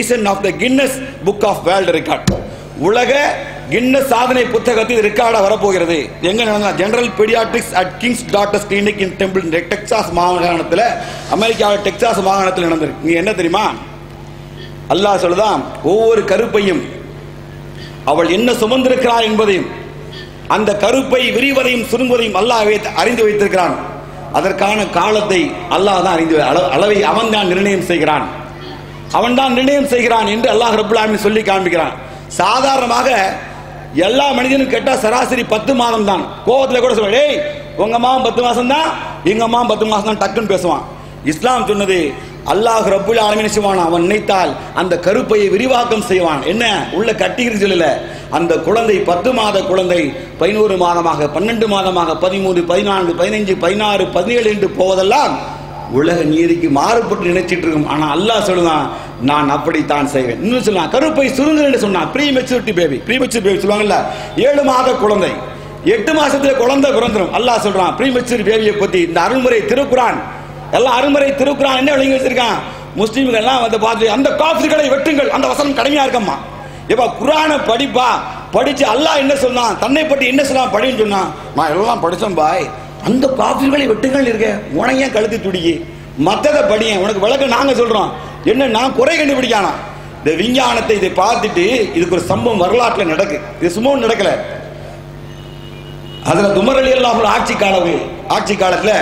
Of the Guinness book of world record உலக Guinness சாதனை புத்தகத்தில் ரெக்கார்டா வரப்போகிறது. எங்க நடந்தா? General pediatrics at Kings doctors clinic in Temple Texas மாகாணத்தில் அமெரிக்காவில் டெக்சாஸ் மாகாணத்தில் நடந்திருக்கு. நீங்க என்ன தெரியுமா? அல்லாஹ் சொல்லுதான் ஒவ்வொரு கருப்பையும் அவள் என்ன சுமந்திருக்கிறாள் என்பதையும் அந்த கருப்பை விரிவதையும் சுருங்குவதையும் அல்லாஹ் அறிந்து வைத்திருக்கிறான். அதற்கான காலத்தை அல்லாஹ் தான் அறிந்து அளவை அவன் தான் நிர்ணயம் செய்கிறான். அவன் தான் நிர்ணயம் செய்கிறான் என்று அல்லாஹ் ரபுல்லாமி சொல்லி காண்பிக்கிறான். சாதாரணமாக எல்லா மனிதனும் கேட்டா சராசரி பத்து மாதம் தான் கோவத்துல கூட சொல்லுவேன் டேய் உங்க மாம் பத்து மாசம் தான் எங்க அம்மா பத்து மாசம் தான் டக்குன்னு பேசுவான். இஸ்லாம் சொன்னது அல்லாஹ் ரப்புல் ஆலமின் செய்வான்? அவன் நினைத்தால் அந்த கருப்பையை விரிவாக்கம் செய்வான். என்ன? உள்ள கட்டிக்கிறது சொல்லல. அந்த குழந்தை பத்து மாத குழந்தை பதினோரு மாதமாக பன்னெண்டு மாதமாக பதிமூணு பதினான்கு பதினைஞ்சு பதினாறு பதினேழு என்று போவதெல்லாம் உலக நீதிக்கு மாறுபட்டு நினைச்சிட்டு இருக்கும் ஆனா அல்லாஹ் சொல்லுவான் நான் அப்படித்தான் செய்வேன். இன்னும் சொல்லலாம் கருப்பை சுருங்குன்னு சொன்னான் pre maturity baby pre mature baby சொல்லுவாங்கல்ல ஏழு மாத குழந்தை எட்டு மாசத்துல குழந்தை பிறந்துரும். அல்லாஹ் சொல்றான் ப்ரீ மெச்சூரி பேபியை பத்தி இந்த அருள்முறை திருக்குறான் எல்லாம் அருள்முறை திருக்குறான் என்ன விளங்கி வச்சிருக்கான்? முஸ்லீம்கள் எல்லாம் வந்து பார்த்து அந்த காஃபிகளை வெட்டுங்கள் அந்த வசனம் கடுமையா இருக்கம்மா. இப்ப குரானை படிப்பா படிச்சு அல்லாஹ் என்ன சொன்னான் தன்னை பற்றி என்ன சொன்னான் படின்னு சொன்னான் நான் எல்லாம் படிச்சேன் பாய். அந்த காஃபிகளை வெட்டுங்கள் இருக்க உனையே கழுத்து துடிக்கி? மத்ததை படியேன் உனக்கு விளக்கம் நாங்க சொல்றோம். என்ன நான் குறை கண்டுபிடிக்கானா? இந்த விஞ்ஞானத்தை இதை பார்த்துட்டு இதுக்கு ஒரு சம்பவம் வரலாற்றுல நடக்கு. இது சும்மா நடக்கல. அதுல துமர் அலி அல்லாஹ் ஆட்சி காலம் ஆட்சி காலத்துல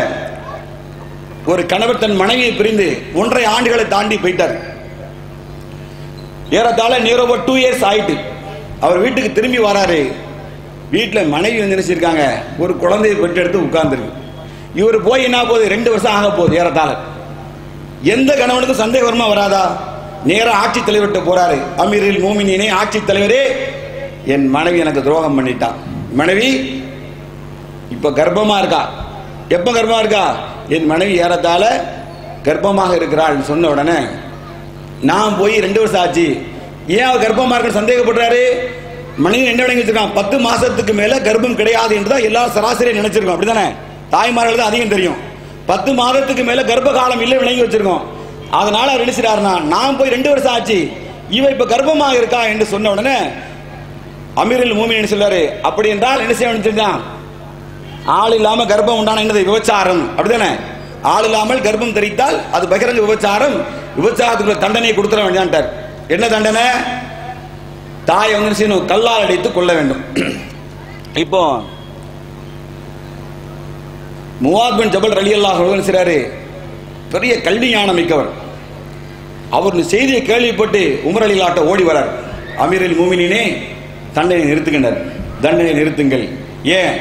ஒரு கணவர் தன் மனைவியை பிரிந்து ஒன்றரை ஆண்டுகளை தாண்டி போயிட்டார். ஏறத்தாழ நியர் ஓவர் டூ இயர்ஸ் ஆயிட்டு. அவர் வீட்டுக்கு திரும்பி வராரு. வீட்டில் மனைவி வந்து நினைச்சிருக்காங்க ஒரு குழந்தையை பெற்றெடுத்து உட்கார்ந்துருக்கு. இவர் போய் என்ன போகுது ரெண்டு வருஷம் ஆக போகுது ஏறத்தாழ. எந்த கணவனுக்கும் சந்தேகமா வராதா? நேராக ஆட்சி தலைவர்கிட்ட போறாரு. அமீரில் மூமினினே ஆட்சி தலைவரே என் மனைவி எனக்கு துரோகம் பண்ணிட்டான் மனைவி இப்ப கர்ப்பமா இருக்கா? எப்ப கர்ப்பமா இருக்கா? என் மனைவி ஏறத்தாழ கர்ப்பமாக இருக்கிறாள் சொன்ன உடனே நான் போய் ரெண்டு வருஷம் ஆச்சு. ஏன் அவர் கர்ப்பமா இருக்குன்னு சந்தேகப்படுறாரு? மனிதன் என்ன விளங்கி வச்சிருக்கான் பத்து மாசத்துக்கு மேல கர்ப்பம் கிடையாது என்றுதான் எல்லா எல்லாரும் சராசரியா நினைச்சிருக்கோம். அப்படிதானே? தாய்மார்கள் தான் அதிகம் தெரியும். பத்து மாதத்துக்கு மேல கர்ப்ப காலம் இல்லை விளங்கி வச்சிருக்கோம். அதனால அவர் என்ன செய்றாருன்னா நான் போய் ரெண்டு வருஷம் ஆச்சு. இவ இப்ப கர்ப்பமாக இருக்கா என்று சொன்ன உடனே அமீரில் மூமின் சொல்றாரு? அப்படி என்றால் என்ன செய்ய வேண்டியிருந்தான் ஆள் இல்லாம கர்ப்பம் உண்டான என்னது? விபச்சாரம். அப்படிதானே? ஆள் இல்லாமல் கர்ப்பம் தெரித்தால் அது பகிரங்க விபச்சாரம். விபச்சாரத்துக்குள்ள தண்டனை கொடுத்துட வேண்டியான்ட்டார் என்ன தண்டனை? தாயை வந்து செய்யணும்? கல்லால் அடித்து கொள்ள வேண்டும். இப்போ முவாத் பின் ஜபல் ரலி அல்லாஹ் செய்கிறாரு பெரிய கல்வி ஞானம் மிக்கவர். அவர் செய்தியை கேள்விப்பட்டு உமர் அலிலாட்ட ஓடி வரார். அமீரில் மூமினினே தண்டனை நிறுத்துகின்றார் தண்டனை நிறுத்துங்கள். ஏன்?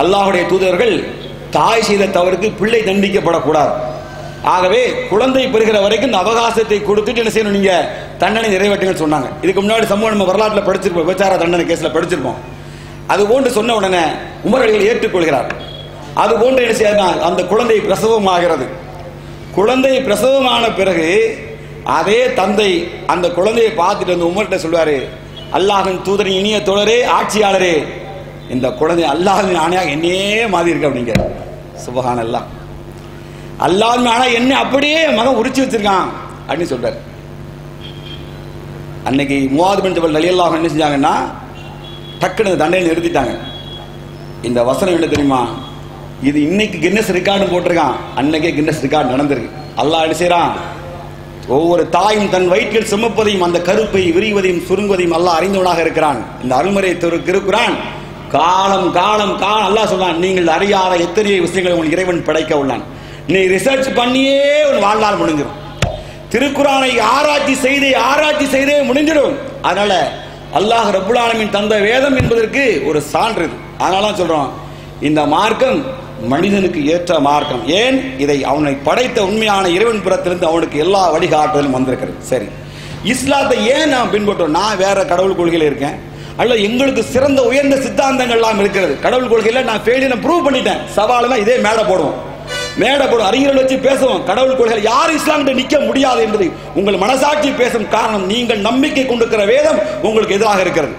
அல்லாஹுடைய தூதர்கள் தாய் செய்த தவறுக்கு பிள்ளை தண்டிக்கப்படக்கூடாது. ஆகவே குழந்தை பெறுகிற வரைக்கும் இந்த அவகாசத்தை கொடுத்துட்டு என்ன செய்யணும்? நீங்க தண்டனை நிறைவேற்றுங்கன்னு சொன்னாங்க. இதுக்கு முன்னாடி சம்பவம் நம்ம வரலாற்றில் படிச்சிருப்போம். விபச்சார தண்டனை கேஸில் படிச்சிருப்போம். அது போன்று சொன்ன உடனே உமரடிகள் ஏற்றுக்கொள்கிறார். அது போன்று என்ன செய்யணும் அந்த குழந்தை பிரசவம் ஆகிறது குழந்தை பிரசவமான பிறகு அதே தந்தை அந்த குழந்தையை பார்த்துட்டு வந்து உமர்கிட்ட சொல்வாரு அல்லாஹின் தூதரின் இனிய தோழரே ஆட்சியாளரே. இந்த குழந்தை அல்லாஹின் ஆணையாக என்னையே மாதிரி இருக்கு அப்படிங்கிற. சுபஹான் அல்லாஹ் அல்லாஹின் என்ன அப்படியே மகன் உரிச்சு வச்சிருக்கான். அப்படின்னு சொல்றாரு. அன்னைக்கு மூவாது பெண் ஜபல் அலி என்ன செஞ்சாங்கன்னா டக்குன்னு தண்டையில் நிறுத்திட்டாங்க. இந்த வசனம் என்ன தெரியுமா? இது இன்னைக்கு கின்னஸ் ரெக்கார்டு போட்டிருக்கான். அன்னைக்கே கின்னஸ் ரெக்கார்டு நடந்திருக்கு. அல்லாஹ் என்ன செய்யறான் ஒவ்வொரு தாயும் தன் வயிற்றில் சுமப்பதையும் அந்த கருப்பை விரிவதையும் சுருங்குவதையும் அல்லாஹ் அறிந்தவனாக இருக்கிறான். இந்த அருள்முறை திருக்குறான். காலம் காலம் காலம் அல்லாஹ் சொல்றான் நீங்கள் அறியாத எத்தனையோ விஷயங்களை உன் இறைவன் படைக்க உள்ளான். நீ ரிசர்ச் பண்ணியே உன் வாழ்நாள் முடிஞ்சிடும் திருக்குறானை ஆராய்ச்சி செய்து ஆராய்ச்சி செய்தே முடிஞ்சிடும். அதனால அல்லாஹ் ரபுலானமின் தந்த வேதம் என்பதற்கு ஒரு சான்று இது. அதனால தான் சொல்றோம் இந்த மார்க்கம் மனிதனுக்கு ஏற்ற மார்க்கம். ஏன்? இதை அவனை படைத்த உண்மையான இறைவன் புறத்திலிருந்து அவனுக்கு எல்லா வழிகாட்டுதலும் வந்திருக்கிறது. சரி. இஸ்லாத்தை ஏன் நான் பின்பற்றோம்? நான் வேற கடவுள் கொள்கையில் இருக்கேன். அல்ல எங்களுக்கு சிறந்த உயர்ந்த சித்தாந்தங்கள்லாம் இருக்கிறது. கடவுள் கொள்கையில் நான் ஃபெயிலியர் ப்ரூவ் பண்ணிட்டேன். சவாலெல்லாம் இதே மேடை போடுவோம். மேடை போடும் அறிஞர்கள் வச்சு பேசுவோம். கடவுள் கொள்கையில் யார் இஸ்லாம் நிற்க முடியாது என்பதை உங்கள் மனசாட்சி பேசும் காரணம். நீங்கள் நம்பிக்கை கொண்டிருக்கிற வேதம் உங்களுக்கு எதிராக இருக்கிறது.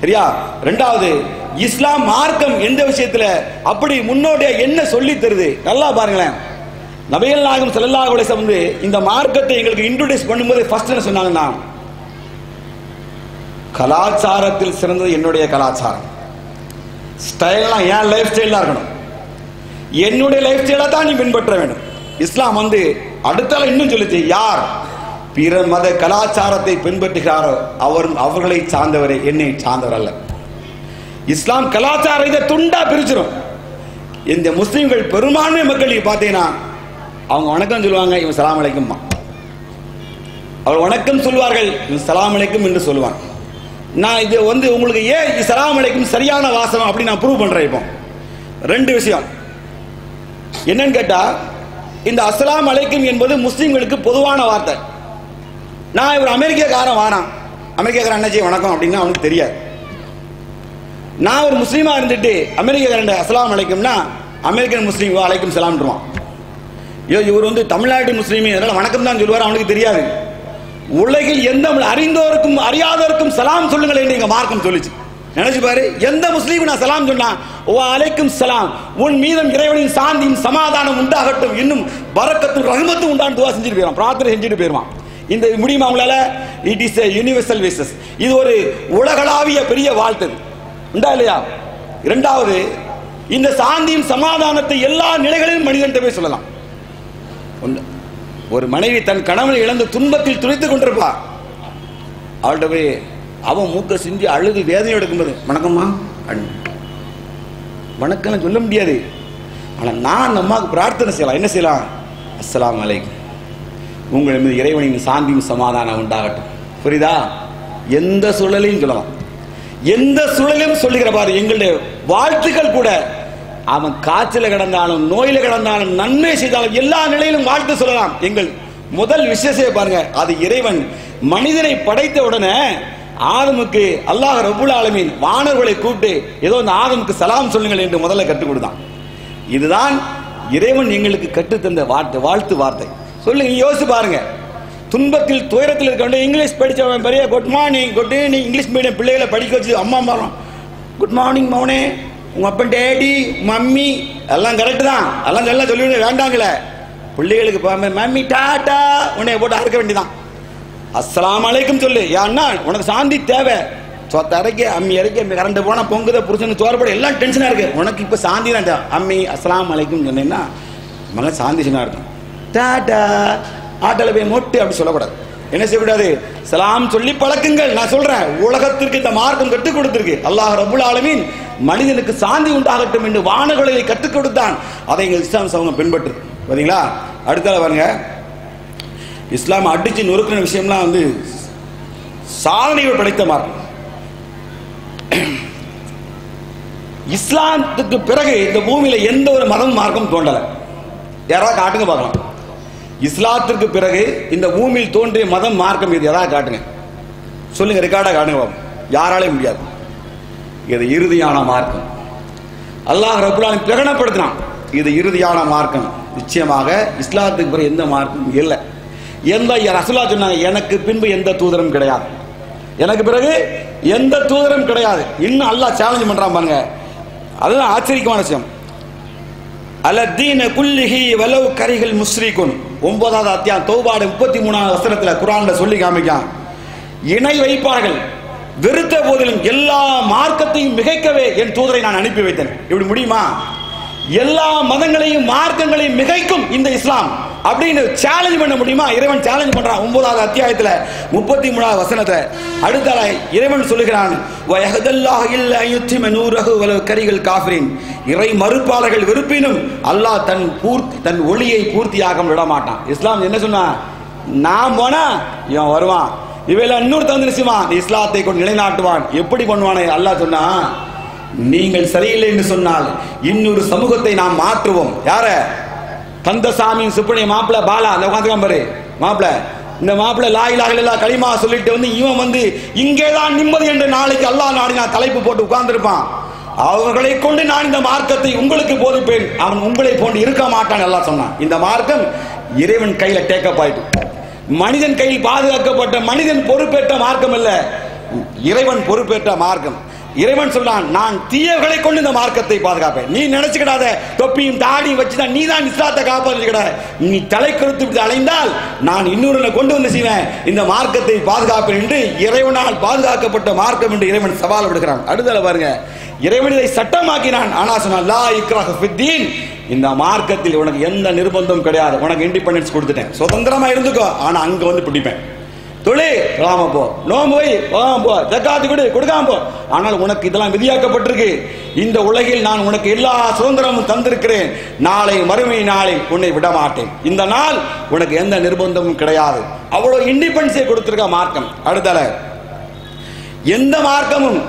சரியா? ரெண்டாவது இஸ்லாம் மார்க்கம் எந்த விஷயத்துல அப்படி முன்னோடைய என்ன சொல்லி தருது? நல்லா பாருங்களேன். நபிகள் நாயகம் செல்லல்லா குலேசம் வந்து இந்த மார்க்கத்தை எங்களுக்கு இன்ட்ரோடியூஸ் பண்ணும்போது ஃபர்ஸ்ட் என்ன சொன்னாங்கன்னா கலாச்சாரத்தில் சிறந்தது என்னுடைய கலாச்சாரம். ஸ்டைல்லாம் ஏன் லைஃப் ஸ்டைலாக இருக்கணும். என்னுடைய லைஃப் ஸ்டைலை தான் நீ பின்பற்ற வேண்டும். இஸ்லாம் வந்து அடுத்தால இன்னும் சொல்லுச்சு யார் பிற மத கலாச்சாரத்தை பின்பற்றுகிறாரோ அவர் அவர்களை சார்ந்தவரே என்னை சார்ந்தவர் அல்ல. இஸ்லாம் கலாச்சாரம் இதை துண்டா பிரிச்சிடும் இந்த முஸ்லீம்கள் பெரும்பான்மை மக்கள் பார்த்தீங்கன்னா அவங்க வணக்கம் சொல்லுவாங்க இவன் சலாம் அலைக்கும்மா. அவர் வணக்கம் சொல்வார்கள் இவன் சலாம் அலைக்கும் என்று சொல்லுவான். நான் இது வந்து உங்களுக்கு ஏன் இது சலாம் அலைக்கும் சரியான வாசம் அப்படின்னு நான் ப்ரூவ் பண்றேன் இப்போ. ரெண்டு விஷயம். என்னன்னு கேட்டா இந்த அஸ்லாம் அலைக்கும் என்பது முஸ்லீம்களுக்கு பொதுவான வார்த்தை. நான் இவர் அமெரிக்காக்காரன் வாரான். அமெரிக்காக்காரன் அண்ணாச்சி வணக்கம் அப்படின்னா அவனுக்கு தெரியாது. நான் ஒரு முஸ்லீமா இருந்துட்டு அமெரிக்காக்காரன் அஸ்லாம் அலைக்கும்னா அமெரிக்கன் முஸ்லீம் வா அலைக்கும் சலாம்ன்றான் ஐயோ இவர் வந்து தமிழ்நாட்டு முஸ்லீம் அதனால வணக்கம் தான் சொல்லுவார் அவனுக்கு தெரியாது. உலகில் எந்த அறிந்தோருக்கும் அறியாதோருக்கும் சலாம் சொல்லுங்கள் என்று எங்க மார்க்கம் சொல்லிச்சு. நினைச்சு பாரு எந்த முஸ்லீம் நான் சலாம் சொன்னா ஓ அலைக்கும் சலாம். உன் மீதம் இறைவனின் சாந்தியும் சமாதானம் உண்டாகட்டும். இன்னும் பரக்கத்தும் ரகுமத்தும் உண்டான துவா செஞ்சுட்டு போயிடும் பிரார்த்தனை செஞ்சுட்டு போயிடுவான். இந்த முடியுமா அவங்களால இட் இஸ் யூனிவர்சல் விசஸ் இது ஒரு உலகளாவிய பெரிய வாழ்த்து. உண்டா இல்லையா? இரண்டாவது இந்த சாந்தியும் சமாதானத்தை எல்லா நிலைகளிலும் மனிதன் போய் சொல்லலாம். ஒன்று ஒரு மனைவி தன் கணவனை இழந்து துன்பத்தில் துணித்துக் கொண்டிருப்பா. அவள்கிட்ட போய் அவன் மூக்க சிந்தி அழுது வேதனை எடுக்கும்போது வணக்கம்மா. அண்ணு வணக்கம் சொல்ல முடியாது. ஆனால் நான் அந்த அம்மாவுக்கு பிரார்த்தனை செய்யலாம். என்ன செய்யலாம்? அஸ்லாம் அலைக்கும். உங்கள் மீது இறைவனின் சாந்தியும் சமாதானம் உண்டாகட்டும். புரியுதா? எந்த சூழலையும் சொல்லலாம். எந்த சூழலையும் சொல்லுகிற பாரு எங்களுடைய வாழ்த்துக்கள் கூட அவன் காய்ச்சல கிடந்தாலும் நோயில கிடந்தாலும் நன்மை செய்தாலும் எல்லா நிலையிலும் வாழ்த்து சொல்லலாம். எங்கள் முதல் விசேஷத்தை பாருங்க. அது இறைவன் மனிதனை படைத்த உடனே ஆதமுக்கு அல்லாஹ் ரபுல் ஆலமீன் வானர்களை கூப்பிட்டு ஏதோ இந்த ஆதமுக்கு சலாம் சொல்லுங்கள் என்று முதல்ல கற்றுக் கொடுத்தான். இதுதான் இறைவன் எங்களுக்கு கற்றுத்தந்த வார்த்தை வாழ்த்து வார்த்தை. சொல்லுங்க யோசிச்சு பாருங்க. துன்பத்தில் துயரத்தில் இருக்க இங்கிலீஷ் படித்தவன் பெரிய good morning good evening English medium பிள்ளைகளை படிக்க வச்சு அம்மா மாறும் குட் மார்னிங் மௌனே உங்க அப்பன் டேடி மம்மி. எல்லாம் கரெக்ட் தான். எல்லாம் நல்லா சொல்லி வேண்டாங்களே. பிள்ளைகளுக்கு பாருங்க மம்மி டாட்டா உன்னை போட்டு அறுக்க வேண்டியதான் அஸ்லாம் அலைக்கும் சொல்லு. ஏன்னா உனக்கு சாந்தி தேவை. சொத்த அரைக்க அம்மி அரைக்க கரண்ட் போனால் பொங்குத புருஷன் சோறுபட எல்லாம் டென்ஷனா இருக்கு. உனக்கு இப்ப சாந்தி தான் அம்மி அஸ்லாம் அலைக்கும் சொன்னீங்கன்னா மகன் சாந்தி சொன்னா இருக்கும் டாடா ஆட்டோல போய் மொட்டு அப்படி சொல்லக்கூடாது. என்ன செய்யக்கூடாது சலாம் சொல்லி பழக்குங்கள். நான் சொல்றேன். உலகத்திற்கு இந்த மார்க்கம் கற்றுக் கொடுத்திருக்கு. அல்லாஹ் ரபுல் ஆலமீன் மனிதனுக்கு சாந்தி உண்டாகட்டும் என்று வானகுலையை கற்றுக் கொடுத்தான். அதை எங்கள் இஸ்லாம் சமூகம் பின்பற்று பாத்தீங்களா? அடுத்தால பாருங்க. இஸ்லாம் அடிச்சு நொறுக்கின விஷயம்லாம் வந்து சாதனைகள் படைத்த மார்க்கம் இஸ்லாத்துக்கு பிறகு இந்த பூமியில எந்த ஒரு மதம் மார்க்கம் தோண்டலை. யாராவது காட்டுங்க பார்க்கலாம். இஸ்லாத்திற்கு பிறகு இந்த பூமியில் தோன்றிய மதம் மார்க்கம் இது. எதாவது காட்டுங்க. சொல்லுங்க ரெக்கார்டாக காட்டுங்க பாப்போம். யாராலையும் முடியாது. இது இறுதியான மார்க்கம். அல்லாஹ் ரபுல்லாலும் பிரகடனப்படுத்தினான் இது இறுதியான மார்க்கம். நிச்சயமாக இஸ்லாத்துக்கு பிறகு எந்த மார்க்கம் இல்லை. எந்த ரசுல்லா சொன்னாங்க எனக்கு பின்பு எந்த தூதரும் கிடையாது. எனக்கு பிறகு எந்த தூதரும் கிடையாது. இன்னும் அல்லாஹ் சேலஞ்ச் பண்றான் பாருங்க. அதுதான் ஆச்சரியமான விஷயம். அலத்தீன குல்லிஹி வலவு கரிகள் முஸ்ரீகுன் ஒன்பதாவது அத்தியாயம் தௌபாடு முப்பத்தி மூணாவது வசனத்துல குரான்ல சொல்லி காமிக்கான் இணை வைப்பார்கள். வெறுத்த போதிலும் எல்லா மார்க்கத்தையும் மிகைக்கவே என் தூதரை நான் அனுப்பி வைத்தேன். இப்படி முடியுமா? எல்லா மதங்களையும் மார்க்கங்களையும் மிகைக்கும் இந்த இஸ்லாம். அப்படின்னு சேலஞ்ச் பண்ண முடியுமா? இறைவன் சேலஞ்ச் பண்றான். ஒன்பதாவது அத்தியாயத்துல முப்பத்தி மூணாவது வசனத்தை. அடுத்த இறைவன் சொல்லுகிறான் இல்ல கரிகள் காஃபிரின். இறை மறுப்பாளர்கள் விருப்பினும் அல்லாஹ் தன் பூர்த்தி தன் ஒளியை பூர்த்தியாக விட மாட்டான். இஸ்லாம் என்ன சொன்னா நான் போனா இவன் வருவான். இவையில இன்னொரு தந்து நிச்சயமான் இஸ்லாத்தை கொண்டு நிலைநாட்டுவான். எப்படி பண்ணுவானே? அல்லாஹ் சொன்னா நீங்கள் சரியில்லை என்று சொன்னால் இன்னொரு சமூகத்தை நாம் மாற்றுவோம். யார? கந்தசாமி சுப்பனி மாப்பிள பாலா அந்த உட்காந்துக்காம பாரு மாப்பிள. இந்த மாப்பிள லாயிலாக இல்லா களிமா சொல்லிட்டு வந்து இவன் வந்து இங்கேதான் நிம்மதி என்று நாளைக்கு அல்லாஹ் நாடினா தலைப்பு போட்டு உட்கார்ந்துருப்பான். அவர்களை கொண்டு நான் இந்த மார்க்கத்தை உங்களுக்கு போதிப்பேன். அவன் உங்களை போன்று இருக்க மாட்டான் எல்லாம் சொன்னான். இந்த மார்க்கம் இறைவன் கையில டேக்கப் ஆயிட்டு. மனிதன் கையில் பாதுகாக்கப்பட்ட மனிதன் பொறுப்பேற்ற மார்க்கம் அல்ல. இறைவன் பொறுப்பேற்ற மார்க்கம். இறைவன் சொல்றான் நான் தீயவர்களை கொண்டு இந்த மார்க்கத்தை பாதுகாப்பேன். நீ நினைச்சுக்கிடாத தொப்பியும் தாடியும் வச்சுதான் நீ தான் இஸ்லாத்தை காப்பாற்றிக்கிட நீ தலை கருத்து விட்டு அலைந்தால் நான் இன்னொரு கொண்டு வந்து செய்வேன். இந்த மார்க்கத்தை பாதுகாப்பேன் என்று இறைவனால் பாதுகாக்கப்பட்ட மார்க்கம் என்று இறைவன் சவால் விடுகிறான். அடுத்தல பாருங்க. இறைவன் இதை சட்டமாக்கினான். ஆனா சொன்னான் லா இக்ராஹ் ஃபித்தீன் இந்த மார்க்கத்தில் உனக்கு எந்த நிர்பந்தமும் கிடையாது. உனக்கு இண்டிபெண்டன்ஸ் கொடுத்துட்டேன். சுதந்திரமா இருந்துக்கோ. ஆனா அங்க வந்து பிடிப்பேன். தொழில் தொழாம போ. நோம்பு வை போகாம போ. ஜக்காத்து கொடு கொடுக்காம போ. ஆனால் உனக்கு இதெல்லாம் விதியாக்கப்பட்டிருக்கு. இந்த உலகில் நான் உனக்கு எல்லா சுதந்திரமும் தந்திருக்கிறேன். நாளை மறுமை நாளை உன்னை விட மாட்டேன் இந்த நாள் உனக்கு எந்த நிர்பந்தமும் கிடையாது. அவ்வளவு இண்டிபெண்டன்ஸை கொடுத்துருக்க மார்க்கம். அடுத்தல எந்த மார்க்கமும்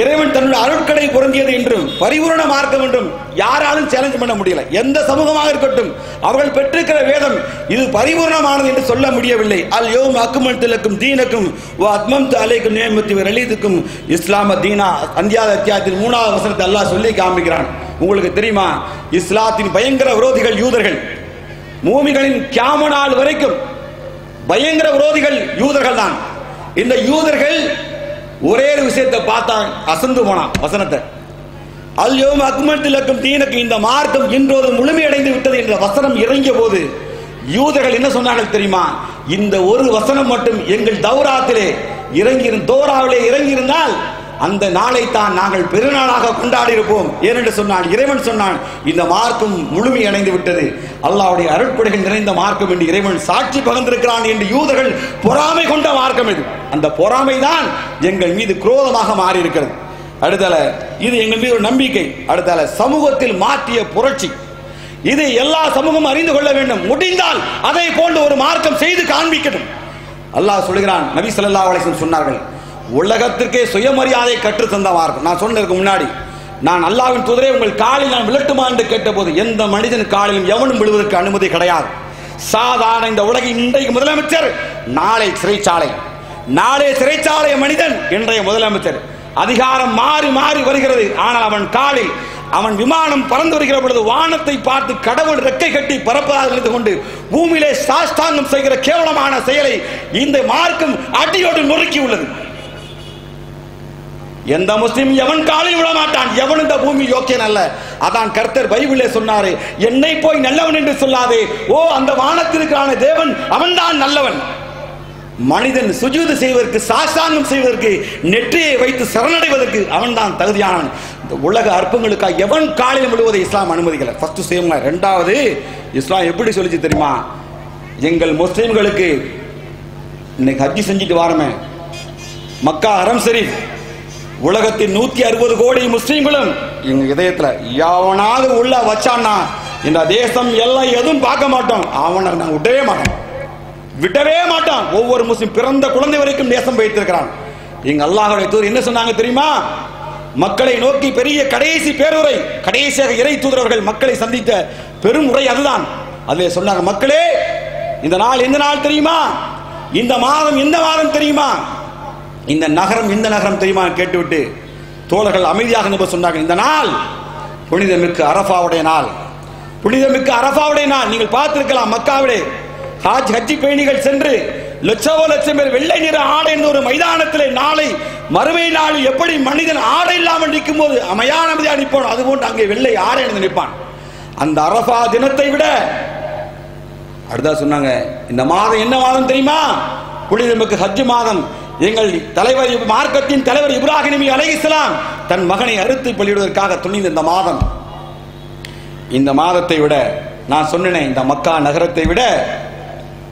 இறைவன் தன்னுடைய அருட்கடை பொருந்தியது என்றும் பரிபூரண மார்க்கம் என்றும் யாராலும் சேலஞ்ச் பண்ண முடியல. எந்த சமூகமாக இருக்கட்டும் அவர்கள் பெற்றிருக்கிற வேதம் இது பரிபூர்ணமானது என்று சொல்ல முடியவில்லை. அல் யோம் அக்குமல் திலக்கும் தீனக்கும் ஓ அத்மம் அலைக்கும் நியமத்தி ரலீதுக்கும் இஸ்லாம தீனா அந்தியாத அத்தியாயத்தின் மூணாவது வசனத்தை அல்லாஹ் சொல்லி காமிக்கிறான் உங்களுக்கு தெரியுமா? இஸ்லாத்தின் பயங்கர விரோதிகள் யூதர்கள். மூமிகளின் கியாம நாள் வரைக்கும் பயங்கர விரோதிகள் யூதர்கள் தான் இந்த யூதர்கள் ஒரே ஒரு விஷயத்தை பார்த்தான் அசந்து போனான் வசனத்தை. அல்யோம் அக்மத்திலக்கும் தீனுக்கு இந்த மார்க்கம் இன்றோது முழுமையடைந்து விட்டது என்ற வசனம் இறங்கிய போது யூதர்கள் என்ன சொன்னார்கள் தெரியுமா? இந்த ஒரு வசனம் மட்டும் எங்கள் தௌராத்திலே இறங்கி தோராவிலே இறங்கி இருந்தால் அந்த நாளை தான் நாங்கள் பெருநாளாக கொண்டாடி இருப்போம் ஏனென்று சொன்னான் இறைவன் சொன்னான் இந்த மார்க்கம் முழுமையடைந்து விட்டது. அல்லாவுடைய அருட்படைகள் நிறைந்த மார்க்கம் என்று இறைவன் சாட்சி பகிர்ந்திருக்கிறான் என்று யூதர்கள் பொறாமை கொண்ட மார்க்கம் இது. அந்த பொறாமை தான் எங்கள் மீது குரோதமாக மாறி இருக்கிறது அடுத்தல இது எங்கள் மீது ஒரு நம்பிக்கை. அடுத்தல சமூகத்தில் மாற்றிய புரட்சி. இது எல்லா சமூகமும் அறிந்து கொள்ள வேண்டும். முடிந்தால் அதை போன்று ஒரு மார்க்கம் செய்து காண்பிக்கணும் அல்லாஹ் சொல்கிறான் நபி சொல்லா அலைஹி சொன்னார்கள் உலகத்திற்கே சுயமரியாதை கற்று தந்தவார்கள் நான் சொன்னதுக்கு முன்னாடி நான் அல்லாவின் தூதரே உங்கள் காலில் நான் விழட்டுமா என்று கேட்டபோது எந்த மனிதன் காலிலும் எவனும் விழுவதற்கு அனுமதி கிடையாது. சாதாரண இந்த உலகின் இன்றைக்கு முதலமைச்சர் நாளை சிறைச்சாலை. நாளை சிறைச்சாலை மனிதன் இன்றைய முதலமைச்சர். அதிகாரம் மாறி மாறி வருகிறது. ஆனால் அவன் காலில் அவன் விமானம் பறந்து வருகிற பொழுது வானத்தை பார்த்து கடவுள் ரெக்கை கட்டி பரப்பதாக இருந்து கொண்டு பூமியிலே சாஸ்தாங்கம் செய்கிற கேவலமான செயலை இந்த மார்க்கம் அடியோடு நொறுக்கி உள்ளது எந்த முஸ்லீம் எவன் காலில் விட மாட்டான் எவன் இந்த பூமி யோக்கியன் அல்ல? அதான் கர்த்தர் பைபிளே சொன்னாரு என்னை போய் நல்லவன் என்று சொல்லாதே. ஓ அந்த வானத்திற்கான தேவன் அவன்தான் நல்லவன். மனிதன் சுஜூது செய்வதற்கு சாஸ்தாங்கம் செய்வதற்கு நெற்றியை வைத்து சரணடைவதற்கு அவன்தான் தகுதியானவன். இந்த உலக அற்பங்களுக்காக எவன் காலையில் விழுவதை இஸ்லாம் அனுமதிக்கல. ஃபர்ஸ்ட் செய்வங்க ரெண்டாவது இஸ்லாம் எப்படி சொல்லிச்சு தெரியுமா? எங்கள் முஸ்லீம்களுக்கு இன்னைக்கு ஹஜ்ஜி செஞ்சுட்டு வாரமே. மக்கா அறம் ஷரீஃப் உலகத்தின் நூத்தி அறுபது கோடி முஸ்லீம்களும் எங்க இதயத்துல எவனாவது உள்ள வச்சான்னா இந்த தேசம் எல்லாம் எதுவும் பார்க்க மாட்டோம். அவனை நான் விடவே மாட்டோம் விடவே மாட்டான். ஒவ்வொரு முஸ்லீம் பிறந்த குழந்தை வரைக்கும் தேசம் வைத்திருக்கிறான். எங்க அல்லாஹுடைய தூர் என்ன சொன்னாங்க தெரியுமா? மக்களை நோக்கி பெரிய கடைசி பேருரை கடைசியாக இறை தூதரவர்கள் மக்களை சந்தித்த பெரும் உரை அதுதான். அதில் சொன்னாங்க மக்களே இந்த நாள் எந்த நாள் தெரியுமா? இந்த மாதம் எந்த மாதம் தெரியுமா? இந்த நகரம் இந்த நகரம் தெரியுமா? கேட்டுவிட்டு தோழர்கள் அமைதியாக நிற்ப சொன்னார்கள். இந்த நாள் புனிதமிக்கு அரஃபாவுடைய நாள். புனிதமிக்கு அரபாவுடைய நாள். நீங்கள் பார்த்திருக்கலாம் மக்காவிலே ஹாஜ் ஹஜ்ஜி பயணிகள் சென்று லட்சோ லட்சம் பேர் வெள்ளை நிற ஆடை என்ற ஒரு மைதானத்திலே நாளை மறுமை நாள் எப்படி மனிதன் ஆடை இல்லாமல் நிற்கும் போது அமையான அமைதியாக நிற்பான் அதுபோன்று அங்கே வெள்ளை ஆடை அணிந்து நிற்பான். அந்த அரஃபா தினத்தை விட அடுத்தா சொன்னாங்க இந்த மாதம் என்ன மாதம் தெரியுமா? புனிதமிக்கு ஹஜ்ஜு மாதம். எங்கள் தலைவர் மார்க்கத்தின் தலைவர் இப்ராஹிம் நபி அலைஹிஸ்ஸலாம் தன் மகனை அறுத்து பலியிடுவதற்காக துணிந்த இந்த மாதம். இந்த மாதத்தை விட நான் சொன்னேன் இந்த மக்கா நகரத்தை விட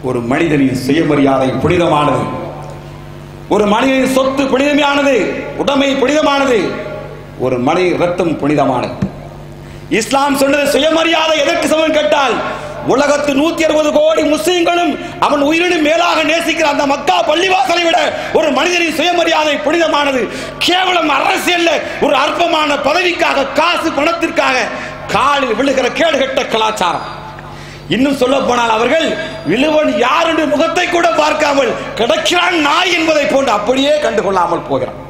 ஒரு மனிதனின் சுயமரியாதை புனிதமானது. ஒரு மனிதனின் சொத்து புனிதமானது உடமை புனிதமானது ஒரு மனித ரத்தம் புனிதமானது. இஸ்லாம் சொன்னது சுயமரியாதை எதற்கு சமம் கேட்டால் உலகத்து நூத்தி அறுபது கோடி முஸ்லிம்களும் அவன் உயிரினும் மேலாக நேசிக்கிற அந்த மக்கா பள்ளிவாசலை விட ஒரு மனிதனின் சுயமரியாதை புனிதமானது. கேவலம் அரசியல்ல ஒரு அற்பமான பதவிக்காக காசு பணத்திற்காக காலில் விழுகிற கேடுகட்ட கலாச்சாரம். இன்னும் சொல்ல போனால் அவர்கள் விழுவன் யார் என்று முகத்தை கூட பார்க்காமல் கிடைக்கிறான் நாய் என்பதை போன்று அப்படியே கண்டுகொள்ளாமல் போகிறான்.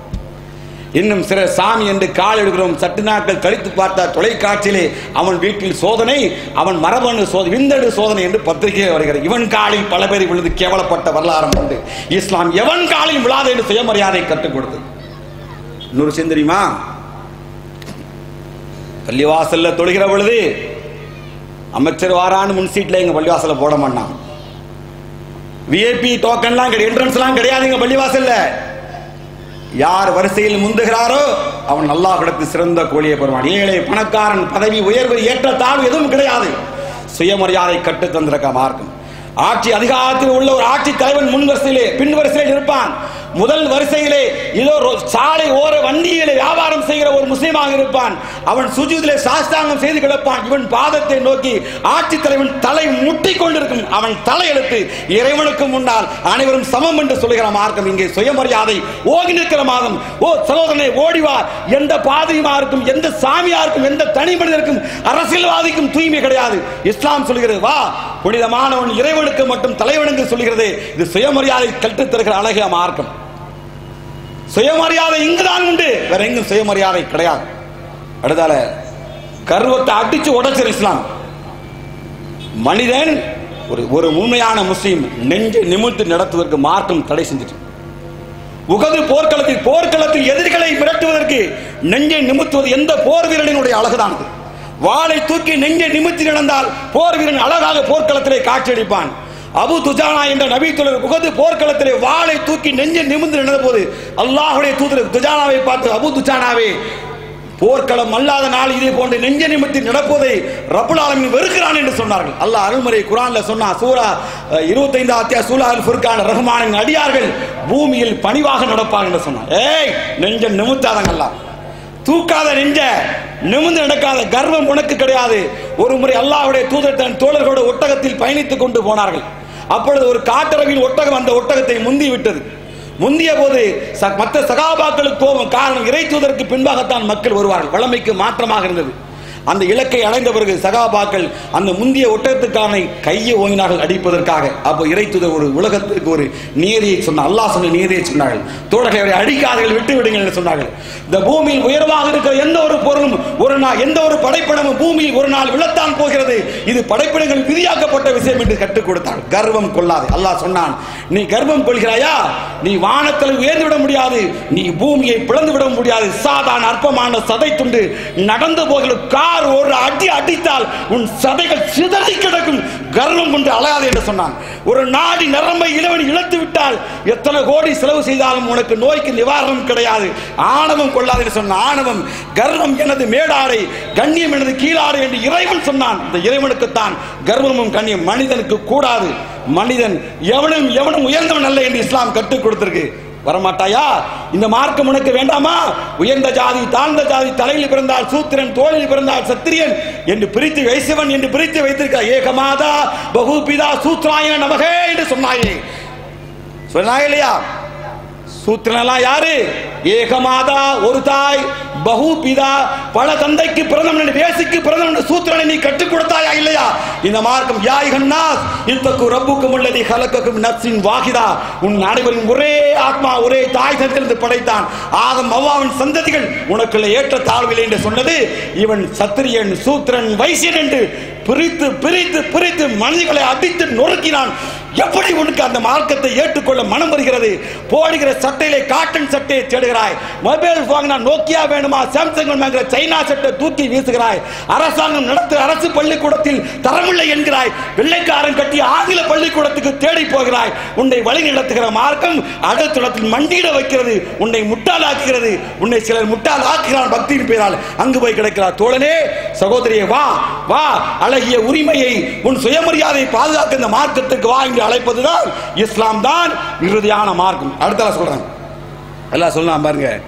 இன்னும் சில சாமி என்று கால் எடுக்கிறோம். சட்டு நாட்கள் கழித்து பார்த்த தொலைக்காட்சியிலே அவன் வீட்டில் சோதனை அவன் மரபணு சோதனை விந்தடு சோதனை என்று பத்திரிகை வருகிறது. இவன் காலில் பல பேர் விழுந்து கேவலப்பட்ட வரலாறு உண்டு. இஸ்லாம் எவன் காலில் விழாது என்று சுயமரியாதை கற்றுக் கொடுத்தது. இன்னொரு சிந்தரியுமா பள்ளிவாசல்ல தொழுகிற பொழுது அமைச்சர் வாரான்னு முன் சீட்ல எங்க பள்ளிவாசலில் போட மாட்டான். விஐபி டோக்கன்லாம் கிடையாது என்ட்ரன்ஸ்லாம் கிடையாது எங்க பள்ளிவாசல்ல. யார் வரிசையில் முந்துகிறாரோ அவன் நல்லா கிடக்கு சிறந்த கோழியை பெறுவான். ஏழை பணக்காரன் பதவி உயர்வு ஏற்றத்தாழ்வு எதுவும் கிடையாது. சுயமரியாதை கட்டு தந்திருக்க மார்க்கம். ஆட்சி அதிகாரத்தில் உள்ள ஒரு ஆட்சி தலைவன் முன் வரிசையிலே பின் வரிசையில் இருப்பான் முதல் வரிசையிலே இதோ சாலை ஓர வண்டியிலே வியாபாரம் செய்கிற ஒரு முஸ்லீமாக இருப்பான். அவன் சுஜூதிலே சாஸ்தாங்கம் செய்து கிடப்பான். இவன் பாதத்தை நோக்கி ஆட்சி தலைவன் தலை முட்டி கொண்டிருக்கும். அவன் தலையெழுத்து இறைவனுக்கு முன்னால் அனைவரும் சமம் என்று சொல்லுகிற மார்க்கம் இங்கே சுயமரியாதை ஓகி நிற்கிற மாதம் ஓ சகோதரனை ஓடிவா எந்த பாதையுமா இருக்கும்? எந்த சாமியா இருக்கும்? எந்த தனி மனிதருக்கும்? அரசியல்வாதிக்கும் தூய்மை கிடையாது. இஸ்லாம் சொல்கிறது வா புனிதமானவன் இறைவனுக்கு மட்டும் தலைவனுக்கு சொல்கிறது. இது சுயமரியாதை கற்றுத் தருகிற அழகிய மார்க்கம். சுயமரியாதை இங்குதான் உண்டு. வேற எங்கும் சுயமரியாதை கிடையாது. அடுத்தால கர்வத்தை அடிச்சு உடைச்சிரு இஸ்லாம். மனிதன் ஒரு ஒரு உண்மையான முஸ்லீம் நெஞ்சு நிமிர்ந்து நடத்துவதற்கு மார்க்கம் தடை செஞ்சுட்டு. உகது போர்க்களத்தில் போர்க்களத்தில் எதிரிகளை மிரட்டுவதற்கு நெஞ்சை நிமித்துவது எந்த போர் வீரனுடைய அழகுதானது? வாளை தூக்கி நெஞ்சை நிமித்தி நடந்தால் போர் வீரன் அழகாக போர்க்களத்திலே காட்சியளிப்பான். அபு துஜானா என்ற நபி புகுந்து உகது போர்க்களத்திலே வாளை தூக்கி நெஞ்சை நிமிர்ந்து நின்ற போது அல்லாஹுடைய தூதர் துஜானாவை பார்த்து அபு துஜானாவே போர்க்களம் அல்லாத நாள் இதே போன்று நெஞ்ச நிமித்தி நடப்பதை ரப்புல் ஆலமீன் வெறுக்கிறான் என்று சொன்னார்கள். அல்லாஹ் அருள்முறை குரான்ல சொன்னா சூரா இருபத்தைந்து அத்தியா சூலா அல் ஃபுர்கான் ரஹ்மானின் அடியார்கள் பூமியில் பணிவாக நடப்பாங்க என்று சொன்னார். ஏய் நெஞ்ச நிமித்தாதங்கல்லா தூக்காத நெஞ்ச நிமிர்ந்து நடக்காத கர்வம் உனக்கு கிடையாது. ஒரு முறை அல்லாஹ்வுடைய தூதர் தன் தோழர்களோட ஒட்டகத்தில் பயணித்துக் கொண்டு போனார்கள். அப்பொழுது ஒரு காட்டரவில் ஒட்டகம் அந்த ஒட்டகத்தை முந்தி விட்டது. முந்திய போது ச- மற்ற சகாபாக்களுக்கு கோபம் காரணம் இறை பின்பாகத்தான் மக்கள் வருவார்கள். வளமைக்கு மாற்றமாக இருந்தது. அந்த இலக்கை அடைந்த பிறகு சகாபாக்கள் அந்த முந்திய ஒட்டகத்துக்கான கையை ஓங்கினார்கள் அடிப்பதற்காக. அப்போ இறைத்துத ஒரு உலகத்திற்கு ஒரு நியதியை சொன்ன அல்லாஹ் சொன்ன நியதியை சொன்னார்கள். தோழர்கள் அவரை அடிக்காதீர்கள் விட்டு விடுங்கள் என்று சொன்னார்கள். இந்த பூமியில் உயர்வாக இருக்கிற எந்த ஒரு பொருளும் ஒரு நாள் எந்த ஒரு படைப்பிடமும் பூமியில் ஒரு நாள் விழத்தான் போகிறது. இது படைப்பிடங்கள் விதியாக்கப்பட்ட விஷயம் என்று கற்றுக் கொடுத்தார். கர்வம் கொள்ளாது. அல்லாஹ் சொன்னான் நீ கர்வம் கொள்கிறாயா? நீ வானத்தில் உயர்ந்து விட முடியாது. நீ பூமியை பிளந்து விட முடியாது. சாதாரண அற்பமான சதை துண்டு நடந்து போகிற யார் ஒரு அடி அடித்தால் உன் சதைகள் சிதறி கிடக்கும் கர்வம் கொண்டு அழகாது என்று சொன்னான். ஒரு நாடி நரம்பை இளவன் இழத்து விட்டால் எத்தனை கோடி செலவு செய்தாலும் உனக்கு நோய்க்கு நிவாரணம் கிடையாது. ஆணவம் கொள்ளாது என்று சொன்ன ஆணவம் கர்வம் எனது மேடாடை கண்ணியம் எனது கீழாடை என்று இறைவன் சொன்னான். இந்த இறைவனுக்குத்தான் கர்வமும் கண்ணியம் மனிதனுக்கு கூடாது. மனிதன் எவனும் எவனும் உயர்ந்தவன் அல்ல என்று இஸ்லாம் கற்றுக் கொடுத்திருக்கு. வரமாட்டாயா? இந்த மார்க்கம் உனக்கு வேண்டாமா? உயர்ந்த ஜாதி தாழ்ந்த ஜாதி தலையில் பிறந்தால் சூத்திரன் தோளில் பிறந்தால் சத்திரியன் என்று பிரித்து வைசவன் என்று பிரித்து வைத்திருக்கிறார். ஏகமாதா பகுபிதா சூத்ராய நமகே என்று சொன்னாயே. சொன்னாயே இல்லையா? சூத்திரனெல்லாம் யாரு? ஏகமாதா ஒரு தாய் பகு பிதா பல தந்தைக்கு பிறந்தவன் வேசிக்கு தேசிக்கு சூத்திரனை நீ கற்றுக் கொடுத்தாயா இல்லையா? இந்த மார்க்கம் யாய் ஹன்னாஸ் இத்தக்கு ரப்புக்கும் உள்ளதி கலக்கக்கும் நப்சின் வாகிதா. உன் அனைவரின் ஒரே ஆத்மா ஒரே தாய் தந்திருந்து படைத்தான். ஆதம் அவ்வாவின் சந்ததிகள் உனக்குள்ள ஏற்ற தாழ்வில்லை என்று சொன்னது. இவன் சத்திரியன் சூத்திரன் வைசியன் என்று பிரித்து பிரித்து பிரித்து மனிதர்களை அடித்து நொறுக்கினான். எப்படி உனக்கு அந்த மார்க்கத்தை ஏற்றுக்கொள்ள மனம் வருகிறது? போடுகிற சட்டையிலே காட்டன் சட்டையை தேடுகிறாய். மொபைல் வாங்கினா நோக்கியா வேணுமா? சாம்சங் வேணுமாங்கிற சைனா சட்டை தூக்கி வீசுகிறாய். அரசாங்கம் நடத்துகிற அரசு பள்ளிக்கூடத்தில் தரமில்லை என்கிறாய். வெள்ளைக்காரன் கட்டி ஆங்கில பள்ளிக்கூடத்துக்கு தேடி போகிறாய். உன்னை வழி நடத்துகிற மார்க்கம் அடுத்தத்தில் மண்டியிட வைக்கிறது. உன்னை முட்டாளாக்குகிறது. உன்னை சிலர் முட்டாள் ஆக்குகிறான் பக்தியின் பெயரால் அங்கு போய் கிடக்கிறார். தோழனே சகோதரியே வா வா அழகிய உரிமையை உன் சுயமரியாதையை பாதுகாக்க இந்த மார்க்கத்துக்கு வா அழைப்பதுதான் இஸ்லாம் தான் இறுதியான மார்க்கம். அடுத்த சொல்றேன். எல்லாம் சொல்லலாம் பாருங்க.